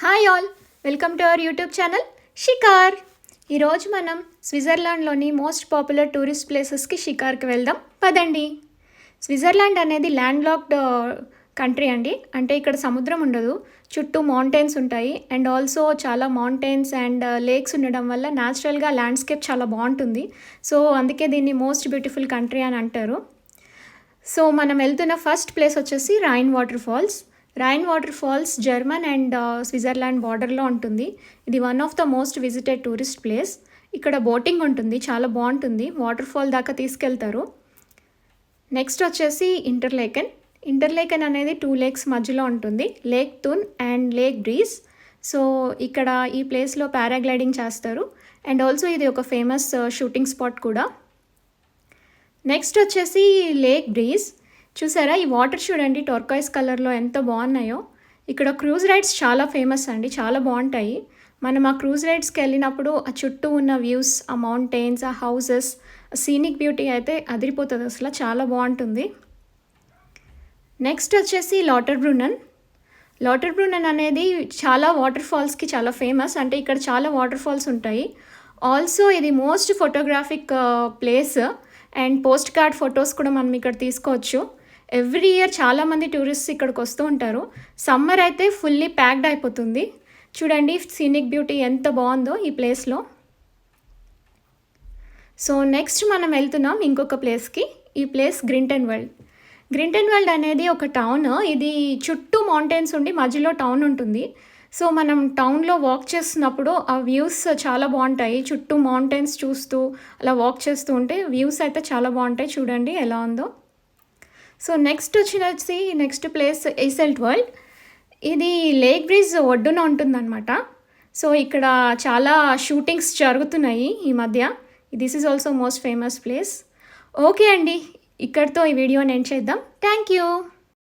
Hi all welcome to our YouTube channel Shikar ఈరోజు మనం స్విట్జర్లాండ్లోని మోస్ట్ పాపులర్ టూరిస్ట్ ప్లేసెస్కి షికార్కి వెళ్దాం. పదండి. స్విట్జర్లాండ్ అనేది ల్యాండ్ లాక్డ్ కంట్రీ అండి. అంటే ఇక్కడ సముద్రం ఉండదు చుట్టూ మౌంటైన్స్ ఉంటాయి. అండ్ ఆల్సో చాలా మౌంటైన్స్ అండ్ లేక్స్ ఉండడం వల్ల న్యాచురల్గా ల్యాండ్స్కేప్ చాలా బాగుంటుంది. సో అందుకే దీన్ని మోస్ట్ బ్యూటిఫుల్ కంట్రీ అని అంటారు. సో మనం వెళ్తున్న ఫస్ట్ ప్లేస్ వచ్చేసి Rhine water falls Rhine water falls German and Switzerland బార్డర్లో ఉంటుంది. ఇది one of the most visited tourist place ఇక్కడ బోటింగ్ ఉంటుంది చాలా బాగుంటుంది. వాటర్ ఫాల్ దాకా తీసుకెళ్తారు. నెక్స్ట్ వచ్చేసి ఇంటర్లేకన్ ఇంటర్లేకన్ అనేది టూ లేక్స్ మధ్యలో ఉంటుంది. Lake Thun and lake Brienz so ఇక్కడ ఈ ప్లేస్లో పారాగ్లైడింగ్ చేస్తారు. అండ్ ఆల్సో ఇది ఒక ఫేమస్ షూటింగ్ స్పాట్ కూడా. నెక్స్ట్ వచ్చేసి లేక్ బ్రీజ్ చూసారా? ఈ వాటర్ చూడండి టొర్కాయిస్ కలర్లో ఎంత బాగున్నాయో. ఇక్కడ క్రూజ్ రైడ్స్ చాలా ఫేమస్ అండి చాలా బాగుంటాయి. మనం ఆ క్రూజ్ రైడ్స్కి వెళ్ళినప్పుడు ఆ చుట్టూ ఉన్న వ్యూస్ ఆ మౌంటైన్స్ ఆ హౌసెస్ సీనిక్ బ్యూటీ అయితే అదిరిపోతుంది అసలు చాలా బాగుంటుంది. నెక్స్ట్ వచ్చేసి లాటర్ బ్రూనన్ లాటర్ బ్రూనన్ అనేది చాలా వాటర్ ఫాల్స్కి చాలా ఫేమస్ అంటే ఇక్కడ చాలా వాటర్ ఫాల్స్ ఉంటాయి. ఆల్సో ఇది most photographic place and post card photos కూడా మనం ఇక్కడ తీసుకోవచ్చు. ఎవ్రీ ఇయర్ చాలామంది టూరిస్ట్స్ ఇక్కడికి వస్తూ ఉంటారు. సమ్మర్ అయితే ఫుల్లీ ప్యాక్డ్ అయిపోతుంది. చూడండి సీనిక్ బ్యూటీ ఎంత బాగుందో ఈ ప్లేస్లో సో నెక్స్ట్ మనం వెళ్తున్నాం ఇంకొక ప్లేస్కి ఈ place Grindelwald Grindelwald అనేది ఒక టౌన్ ఇది చుట్టూ మౌంటైన్స్ ఉండి మధ్యలో టౌన్ ఉంటుంది. సో మనం టౌన్లో వాక్ చేస్తున్నప్పుడు ఆ వ్యూస్ చాలా బాగుంటాయి. చుట్టూ మౌంటైన్స్ చూస్తూ అలా వాక్ చేస్తూ ఉంటే వ్యూస్ అయితే చాలా బాగుంటాయి. చూడండి ఎలా ఉందో. సో నెక్స్ట్ వచ్చినసి నెక్స్ట్ ప్లేస్ ఎసెల్ట్ వరల్డ్ ఇది లేక్ బ్రిడ్జ్ ఒడ్డున ఉంటుందన్నమాట. సో ఇక్కడ చాలా షూటింగ్స్ జరుగుతున్నాయి ఈ మధ్య. This is also most famous place okay అండి ఇక్కడితో ఈ వీడియోని ఎండ్ చేద్దాం. Thank you